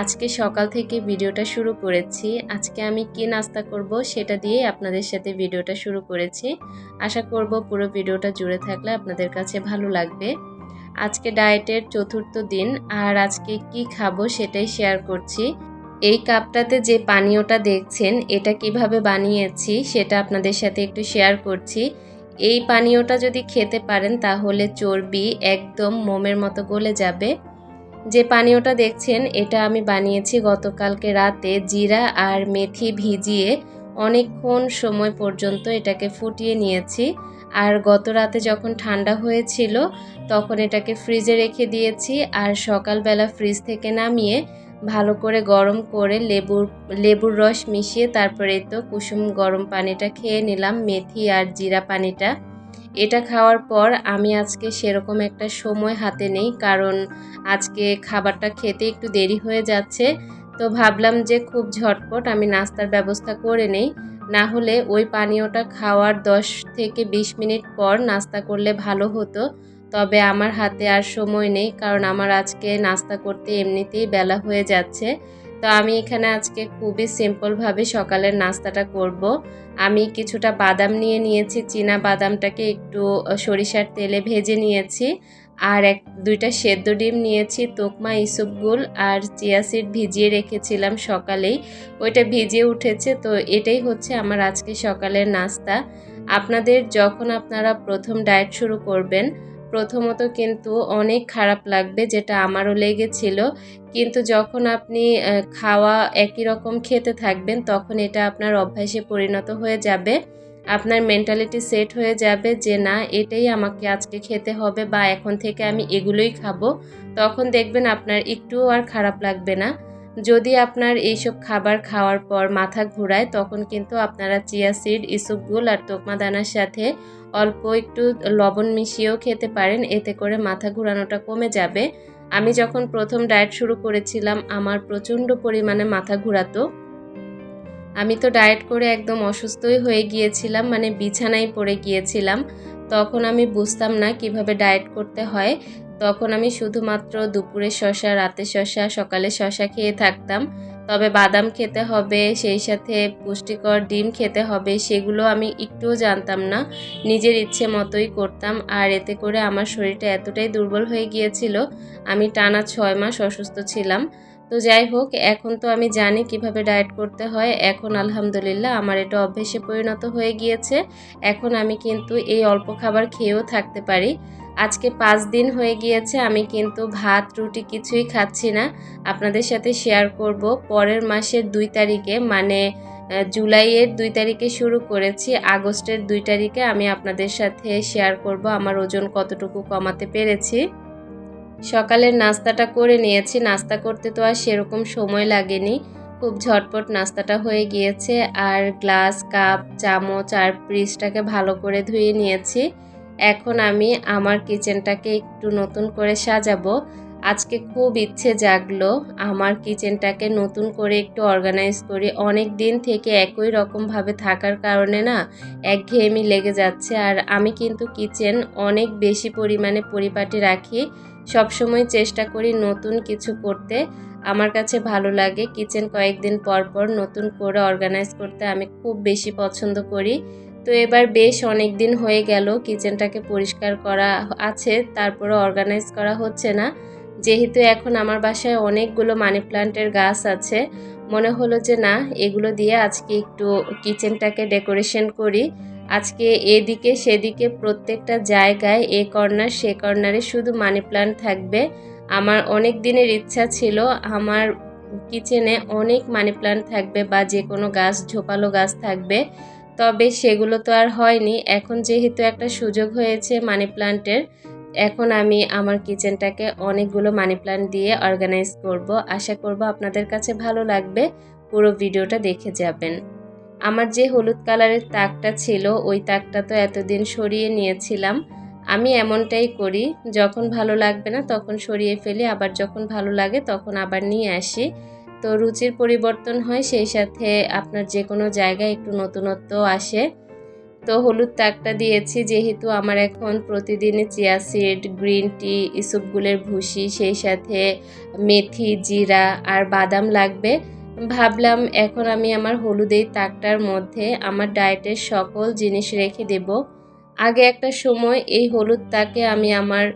আজকে সকাল থেকে ভিডিওটা শুরু করেছি। আজকে আমি কি নাস্তা করব সেটা দিয়ে আপনাদের সাথে ভিডিওটা শুরু করেছি। আশা করব পুরো ভিডিওটা জুড়ে থাকলে আপনাদের কাছে ভালো লাগবে। আজকে ডায়েটের চতুর্থ দিন আর আজকে কি খাব সেটাই শেয়ার করছি। এই কাপটাতে যে পানীয়টা দেখছেন, এটা কীভাবে বানিয়েছি সেটা আপনাদের সাথে একটু শেয়ার করছি। এই পানীয়টা যদি খেতে পারেন তাহলে চর্বি একদম মোমের মতো গলে যাবে। যে পানীয়টা দেখছেন, এটা আমি বানিয়েছি গতকালকে রাতে জিরা আর মেথি ভিজিয়ে অনেকক্ষণ সময় পর্যন্ত এটাকে ফুটিয়ে নিয়েছি। আর গত রাতে যখন ঠান্ডা হয়েছিল, তখন এটাকে ফ্রিজে রেখে দিয়েছি আর সকালবেলা ফ্রিজ থেকে নামিয়ে ভালো করে গরম করে লেবুর লেবুর রস মিশিয়ে তারপরে তো কুসুম গরম পানিটা খেয়ে নিলাম, মেথি আর জিরা পানিটা। এটা খাওয়ার পর আমি আজকে সেরকম একটা সময় হাতে নেই, কারণ আজকে খাবারটা খেতে একটু দেরি হয়ে যাচ্ছে। তো ভাবলাম যে খুব ঝটপট আমি নাস্তার ব্যবস্থা করে নেই। না হলে ওই পানীয়টা খাওয়ার দশ থেকে বিশ মিনিট পর নাস্তা করলে ভালো হতো। তবে আমার হাতে আর সময় নেই, কারণ আমার আজকে নাস্তা করতে এমনিতেই বেলা হয়ে যাচ্ছে। তো আমি এখানে আজকে খুবই সিম্পলভাবে সকালের নাস্তাটা করব। আমি কিছুটা বাদাম নিয়ে নিয়েছি, চীনা বাদামটাকে একটু সরিষার তেলে ভেজে নিয়েছি আর এক, দুইটা সেদ্ধ ডিম নিয়েছি, তোকমা ইসুপগুল আর চিয়া সিড ভিজিয়ে রেখেছিলাম সকালেই ওইটা ভিজিয়ে উঠেছে, তো এটাই হচ্ছে আমার আজকে সকালের নাস্তা আপনাদের যখন আপনারা প্রথম ডায়েট শুরু করবেন প্রথমত কিন্তু অনেক খারাপ লাগবে যেটা আমারও লেগেছিল। কিন্তু যখন আপনি খাওয়া একই রকম খেতে থাকবেন, তখন এটা আপনার অভ্যাসে পরিণত হয়ে যাবে। আপনার মেন্টালিটি সেট হয়ে যাবে যে, না, এটাই আমাকে আজকে খেতে হবে বা এখন থেকে আমি এগুলোই খাব। তখন দেখবেন আপনার একটুও আর খারাপ লাগবে না। যদি আপনার এইসব খাবার খাওয়ার পর মাথা ঘোরায়, তখন কিন্তু আপনারা চিয়া সিড ইসুপগুল আর তোকমা দানার সাথে অল্প একটু লবণ মিশিয়েও খেতে পারেন। এতে করে মাথা ঘোরানোটা কমে যাবে। আমি যখন প্রথম ডায়েট শুরু করেছিলাম, আমার প্রচণ্ড পরিমাণে মাথা ঘোরাতো। আমি তো ডায়েট করে একদম অসুস্থই হয়ে গিয়েছিলাম মানে বিছানায় পড়ে গিয়েছিলাম। তখন আমি বুঝতাম না কীভাবে ডায়েট করতে হয়। তখন আমি শুধুমাত্র দুপুরে শশা রাতে শশা সকালে শশা খেয়ে থাকতাম। তবে বাদাম খেতে হবে, সেই সাথে পুষ্টিকর ডিম খেতে হবে, সেগুলো আমি একটুও জানতাম না। নিজের ইচ্ছে মতোই করতাম, আর এতে করে আমার শরীরটা এতটাই দুর্বল হয়ে গিয়েছিল, আমি টানা ছয় মাস অসুস্থ ছিলাম। তো যাই হোক, এখন তো আমি জানি কীভাবে ডায়েট করতে হয়। এখন আলহামদুলিল্লাহ আমার এটা অভ্যেসে পরিণত হয়ে গিয়েছে। এখন আমি কিন্তু এই অল্প খাবার খেয়েও থাকতে পারি। আজকে পাঁচ দিন হয়ে গিয়েছে, আমি কিন্তু ভাত, রুটি কিছুই খাচ্ছি না। আপনাদের সাথে শেয়ার করব। পরের মাসের দুই তারিখে মানে জুলাইয়ের দুই তারিখে শুরু করেছি। আগস্টের দুই তারিখে আমি আপনাদের সাথে শেয়ার করব আমার ওজন কতটুকু কমাতে পেরেছি। সকালের নাস্তাটা করে নিয়েছি। নাস্তা করতে তো আর সেরকম সময় লাগেনি। খুব ঝটপট নাস্তাটা হয়ে গিয়েছে আর গ্লাস, কাপ, চামচ আর ফ্রিজটাকে ভালো করে ধুয়ে নিয়েছি। এখন আমি আমার কিচেনটাকে একটু নতুন করে সাজাবো। আজকে খুব ইচ্ছে জাগলো আমার কিচেনটাকে নতুন করে একটু অর্গানাইজ করি। অনেক দিন থেকে একই রকমভাবে থাকার কারণে না একঘেয়েমি লেগে যাচ্ছে। আর আমি কিন্তু কিচেন অনেক বেশি পরিমাণে পরিপাটি রাখি। সবসময় চেষ্টা করি নতুন কিছু করতে। আমার কাছে ভালো লাগে কিচেন কয়েকদিন পর পর নতুন করে অর্গানাইজ করতে আমি খুব বেশি পছন্দ করি। তো এবার বেশ অনেক দিন হয়ে গেল কিচেনটাকে পরিষ্কার করা আছে তারপরে অর্গানাইজ করা হচ্ছে না। যেহেতু এখন আমার বাসায় অনেকগুলো মানি প্লান্টের গাছ আছে, মনে হলো যে না, এগুলো দিয়ে আজকে একটু কিচেনটাকে ডেকোরেশন করি। আজকে এদিকে সেদিকে প্রত্যেকটা জায়গায় এ কর্নার, সে কর্নারে শুধু মানি প্লান্ট থাকবে। আমার অনেক দিনের ইচ্ছা ছিল, আমার কিচেনে অনেক মানি প্লান্ট থাকবে বা যে কোনো গাছ, ঝোপালো গাছ থাকবে। তবে সেগুলো তো আর হয়নি। এখন যেহেতু একটা সুযোগ হয়েছে মানি প্লান্টের এখন আমি আমার কিচেনটাকে অনেকগুলো মানি প্লান্ট দিয়ে অর্গানাইজ করব। আশা করব আপনাদের কাছে ভালো লাগবে। পুরো ভিডিওটা দেখে যাবেন। আমার যে হলুদ কালারের তাকটা ছিল, ওই তাকটা তো এতদিন সরিয়ে নিয়েছিলাম। আমি এমনটাই করি, যখন ভালো লাগবে না তখন সরিয়ে ফেলি, আবার যখন ভালো লাগে তখন আবার নিয়ে আসি। তো রুচির পরিবর্তন হয়, সেই সাথে আপনার যে কোনো জায়গায় একটু নতুনত্ব আসে। তো হলুদ তাকটা দিয়েছি, যেহেতু আমার এখন প্রতিদিনই চিয়া সিড, গ্রিন টি ইসুপগুলের ভুসি, সেই সাথে মেথি, জিরা আর বাদাম লাগবে। ভাবলাম এখন আমি আমার হলুদ এই তাকটার মধ্যে আমার ডায়েটের সকল জিনিস রেখে দেব। আগে একটা সময় এই হলুদ তাকে আমি আমার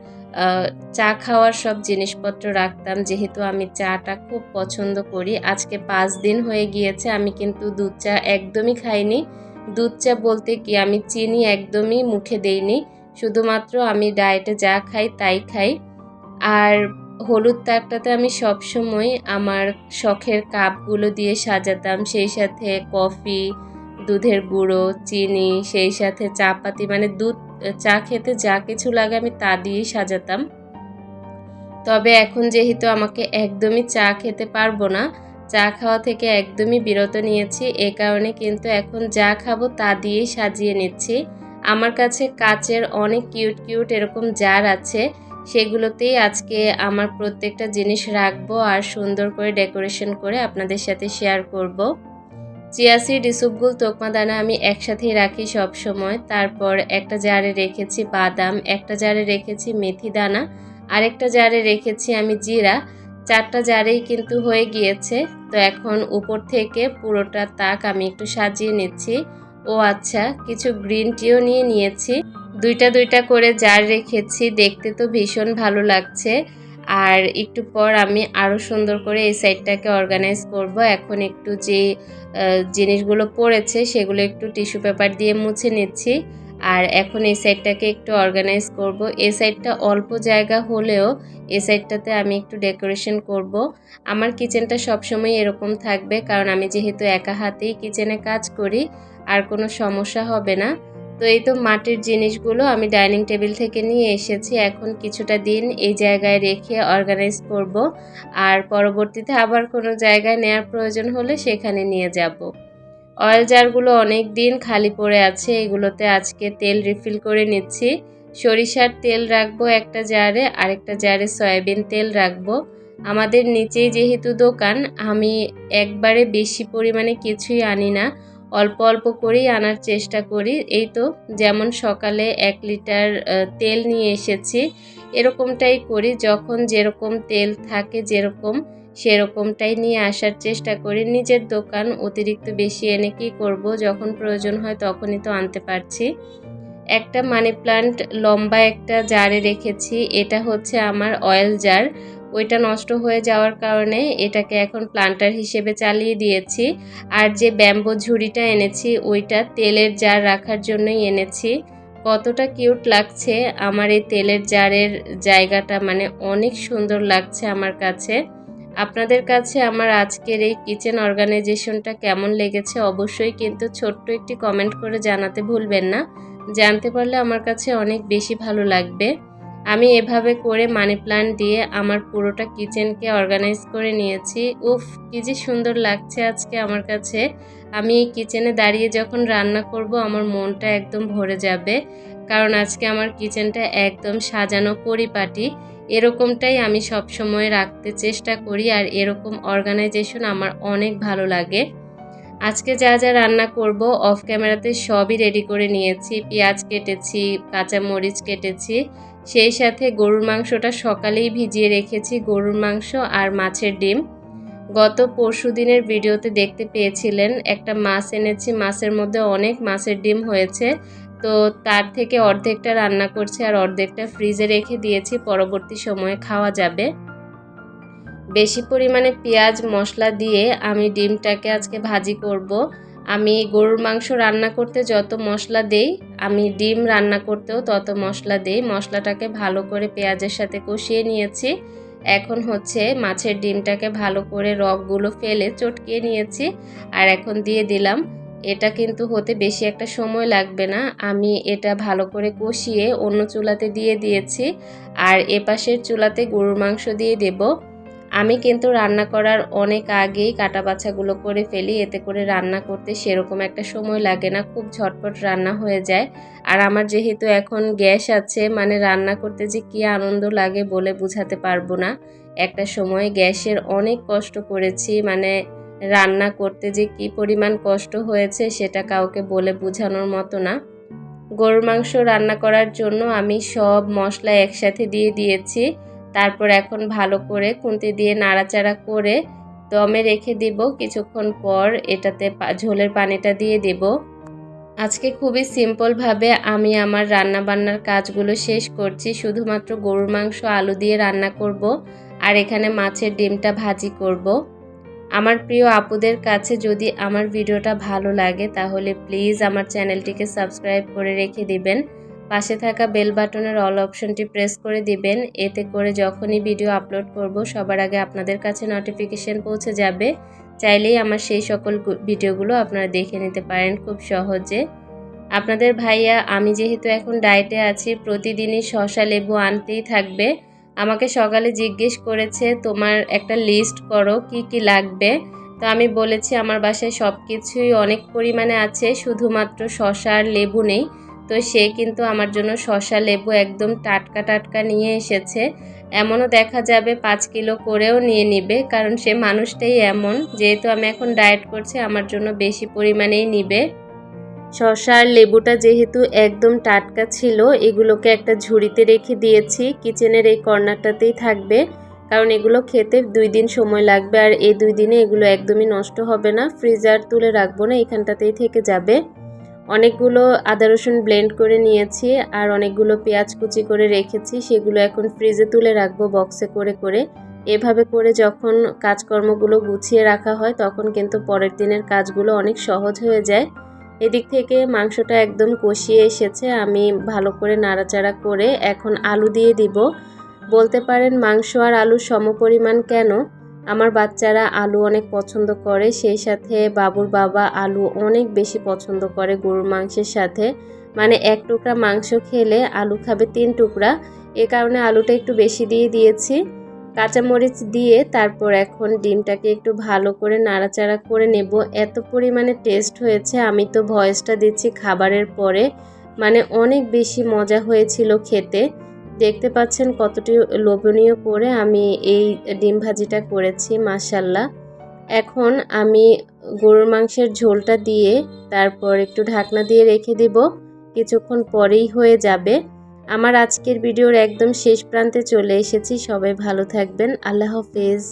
চা খাওয়ার সব জিনিসপত্র রাখতাম, যেহেতু আমি চাটা খুব পছন্দ করি। আজকে পাঁচ দিন হয়ে গিয়েছে, আমি কিন্তু দুধ চা একদমই খাইনি। দুধ চা বলতে কি, আমি চিনি একদমই মুখে দেইনি। শুধুমাত্র আমি ডায়েটে যা খাই তাই খাই। আর হলুদ তাকটাতে আমি সবসময় আমার শখের কাপগুলো দিয়ে সাজাতাম, সেই সাথে কফি, দুধের গুঁড়ো, চিনি, সেই সাথে চা পাতি মানে দুধ, চা খেতে যা কিছু লাগে আমি তা দিয়েই সাজাতাম। তবে এখন যেহেতু আমাকে একদমই চা খেতে পারব না, চা খাওয়া থেকে একদমই বিরত নিয়েছি, এ কারণে কিন্তু এখন যা খাব তা দিয়েই সাজিয়ে নিচ্ছি। আমার কাছে কাচের অনেক কিউট কিউট এরকম জার আছে সেগুলোতেই আজকে আমার প্রত্যেকটা জিনিস রাখব আর সুন্দর করে ডেকোরেশন করে আপনাদের সাথে শেয়ার করব। চিয়াসি ডিসুপগুল তোকমা দানা আমি একসাথেই রাখি সব সময়। তারপর একটা জারে রেখেছি বাদাম, একটা জারে রেখেছি মেথি দানা, আরেকটা জারে রেখেছি আমি জিরা। চারটা জারেই কিন্তু হয়ে গিয়েছে। তো এখন উপর থেকে পুরোটা তাক আমি একটু সাজিয়ে নিচ্ছি। ও আচ্ছা কিছু গ্রিন টিও নিয়ে নিয়েছি। দুইটা দুইটা করে জার রেখেছি। দেখতে তো ভীষণ ভালো লাগছে। আর একটু পর আমি আরও সুন্দর করে এই সাইডটাকে অর্গানাইজ করব। এখন একটু যে জিনিসগুলো পড়েছে সেগুলো একটু টিস্যু পেপার দিয়ে মুছে নিচ্ছি। আর এখন এই সাইডটাকে একটু অর্গানাইজ করব। এই সাইডটা অল্প জায়গা হলেও এই সাইডটাতে আমি একটু ডেকোরেশন করব। আমার কিচেনটা সবসময় এরকম থাকবে কারণ আমি যেহেতু একা হাতেই কিচেনে কাজ করি, আর কোনো সমস্যা হবে না। তো এই তো মাটির জিনিসগুলো আমি ডাইনিং টেবিল থেকে নিয়ে এসেছি। এখন কিছুটা দিন এই জায়গায় রেখে অর্গানাইজ করব। আর পরবর্তীতে আবার কোনো জায়গায় নেওয়ার প্রয়োজন হলে সেখানে নিয়ে যাব। অয়েল জারগুলো অনেক দিন খালি পড়ে আছে, এগুলোতে আজকে তেল রিফিল করে নিচ্ছি। সরিষার তেল রাখব একটা জারে আরেকটা জারে সয়াবিন তেল রাখব। আমাদের নিচেই যেহেতু দোকান, আমি একবারে বেশি পরিমাণে কিছুই আনি না। অল্প অল্প করেই আনার চেষ্টা করি। এই তো যেমন সকালে এক লিটার তেল নিয়ে এসেছি, এরকমটাই করি। যখন যেরকম তেল থাকে যেরকম, সেরকমটাই নিয়ে আসার চেষ্টা করি। নিজের দোকান অতিরিক্ত বেশি এনে কি করব? যখন প্রয়োজন হয় তখনই তো আনতে পারছি। একটা মানি প্লান্ট লম্বা একটা জারে রেখেছি। এটা হচ্ছে আমার অয়েল জার। ওইটা নষ্ট হয়ে যাওয়ার কারণে এটাকে এখন প্লান্টার হিসেবে চালিয়ে দিয়েছি। আর যে ব্যাম্বো ঝুড়িটা এনেছি, ওইটা তেলের জার রাখার জন্যই এনেছি। কতটা কিউট লাগছে আমার এই তেলের জারের জায়গাটা মানে অনেক সুন্দর লাগছে আমার কাছে। আপনাদের কাছে আমার আজকের এই কিচেন অর্গানাইজেশনটা কেমন লেগেছে অবশ্যই কিন্তু ছোট্ট একটি কমেন্ট করে জানাতে ভুলবেন না। জানতে পারলে আমার কাছে অনেক বেশি ভালো লাগবে। আমি এভাবে করে মানি প্লান্ট দিয়ে আমার পুরোটা কিচেনকে অর্গানাইজ করে নিয়েছি। উফ, কি যে সুন্দর লাগছে আজকে আমার কাছে। আমি এই কিচেনে দাঁড়িয়ে যখন রান্না করব, আমার মনটা একদম ভরে যাবে। কারণ আজকে আমার কিচেনটা একদম সাজানো পরিপাটি। এরকমটাই আমি সব সময় রাখতে চেষ্টা করি আর এরকম অর্গানাইজেশন আমার অনেক ভালো লাগে। আজকে যা যা রান্না করব অফ ক্যামেরাতে সবই রেডি করে নিয়েছি। পেঁয়াজ কেটেছি কাঁচা মরিচ কেটেছি। সেই সাথে গরুর মাংসটা সকালেই ভিজিয়ে রেখেছি গরুর মাংস আর মাছের ডিম। গত পরশু দিনের ভিডিওতে দেখতে পেয়েছিলেন, একটা মাছ এনেছি, মাছের মধ্যে অনেক মাছের ডিম হয়েছে। তো তার থেকে অর্ধেকটা রান্না করছি আর অর্ধেকটা ফ্রিজে রেখে দিয়েছি, পরবর্তী সময়ে খাওয়া যাবে। বেশি পরিমাণে পেঁয়াজ, মশলা দিয়ে আমি ডিমটাকে আজকে ভাজি করব। আমি গরুর মাংস রান্না করতে যত মশলা দেই, আমি ডিম রান্না করতেও তত মশলা দেই। মশলাটাকে ভালো করে পেঁয়াজের সাথে কষিয়ে নিয়েছি। এখন হচ্ছে মাছের ডিমটাকে ভালো করে রগগুলো ফেলে চটকিয়ে নিয়েছি। আর এখন দিয়ে দিলাম। এটা কিন্তু হতে বেশি একটা সময় লাগবে না। আমি এটা ভালো করে কষিয়ে অন্য চুলাতে দিয়ে দিয়েছি। আর এপাশের চুলাতে গরুর মাংস দিয়ে দেব। আমি কিন্তু রান্না করার অনেক আগেই কাটা বাছাগুলো করে ফেলি, এতে করে রান্না করতে সেরকম একটা সময় লাগে না, খুব ঝটপট রান্না হয়ে যায়। আর আমার যেহেতু এখন গ্যাস আছে মানে রান্না করতে যে কী আনন্দ লাগে বলে বুঝাতে পারব না। একটা সময় গ্যাসের অনেক কষ্ট করেছি মানে রান্না করতে যে কি পরিমাণ কষ্ট হয়েছে সেটা কাউকে বলে বোঝানোর মতো না। গরুর মাংস রান্না করার জন্য আমি সব মশলা একসাথে দিয়ে দিয়েছি। তারপর এখন ভালো করে খুন্তি দিয়ে নাড়াচাড়া করে দমে রেখে দিব। কিছুক্ষণ পর এটাতে ঝোলের পানিটা দিয়ে দেব। আজকে খুবই সিম্পলভাবে আমি আমার রান্না বান্নার কাজগুলো শেষ করছি। শুধুমাত্র গরুর মাংস, আলু দিয়ে রান্না করব আর এখানে মাছের ডিমটা ভাজি করব। আমার প্রিয় আপুদের কাছে যদি আমার ভিডিওটা ভালো লাগে তাহলে প্লিজ আমার চ্যানেলটিকে সাবস্ক্রাইব করে রেখে দিবেন। পাশে থাকা বেল বাটনের অল অপশনটি প্রেস করে দিবেন। এতে করে যখনই ভিডিও আপলোড করব, সবার আগে আপনাদের কাছে নোটিফিকেশন পৌঁছে যাবে। চাইলেই আমার সেই সকল ভিডিওগুলো আপনারা দেখে নিতে পারেন খুব সহজে। আপনাদের ভাইয়া, আমি যেহেতু এখন ডায়েটে আছি, প্রতিদিনই শশা লেবু আনতেই থাকবে। আমাকে সকালে জিজ্ঞেস করেছে, তোমার একটা লিস্ট করো, কি কি লাগবে? তো আমি বলেছি, আমার বাসায় সব কিছুই অনেক পরিমাণে আছে, শুধুমাত্র শশা আর লেবু নেই। তো সে কিন্তু আমার জন্য শশা লেবু একদম টাটকা টাটকা নিয়ে এসেছে। এমনও দেখা যাবে পাঁচ কিলো করেও নিয়ে নিবে, কারণ সে মানুষটাই এমন। যেহেতু আমি এখন ডায়েট করছি, আমার জন্য বেশি পরিমাণেই নিবে। শশা আর লেবুটা যেহেতু একদম টাটকা ছিল, এগুলোকে একটা ঝুড়িতে রেখে দিয়েছি। কিচেনের এই কর্নারটাতেই থাকবে, কারণ এগুলো খেতে দুই দিন সময় লাগবে, আর এই দুই দিনে এগুলো একদমই নষ্ট হবে না। ফ্রিজার তুলে রাখব না, এখানটাতেই থেকে যাবে। অনেকগুলো আদা রসুন ব্লেন্ড করে নিয়েছি আর অনেকগুলো পেঁয়াজ কুচি করে রেখেছি, সেগুলো এখন ফ্রিজে তুলে রাখব বক্সে করে করে। এভাবে করে যখন কাজকর্মগুলো গুছিয়ে রাখা হয়, তখন কিন্তু পরের দিনের কাজগুলো অনেক সহজ হয়ে যায়। এদিক থেকে মাংসটা একদম কষিয়ে এসেছে, আমি ভালো করে নাড়াচাড়া করে এখন আলু দিয়ে দিব। বলতে পারেন মাংস আর আলু সমপরিমাণ কেন? আমার বাচ্চারা আলু অনেক পছন্দ করে, সেই সাথে বাবুর বাবা আলু অনেক বেশি পছন্দ করে গরুর মাংসের সাথে। মানে এক টুকরা মাংস খেলে আলু খাবে তিন টুকরা। এ কারণে আলুটা একটু বেশি দিয়ে দিয়েছি। কাঁচামরিচ দিয়ে তারপর এখন ডিমটাকে একটু ভালো করে নাড়াচাড়া করে নেব। এত পরিমাণে টেস্ট হয়েছে, আমি তো ভয়েসটা দিচ্ছি খাবারের পরে। মানে অনেক বেশি মজা হয়েছিল খেতে। দেখতে পাচ্ছেন কতটি লোভনীয় করে আমি এই ডিম ভাজিটা করেছি মাসাল্লাহ এখন আমি গরুর মাংসের ঝোলটা দিয়ে তারপর একটু ঢাকনা দিয়ে রেখে দিব, কিছুক্ষণ পরেই হয়ে যাবে। আমার আজকের ভিডিওর একদম শেষ প্রান্তে চলে এসেছি, সবাই ভালো থাকবেন, আল্লাহ হাফেজ।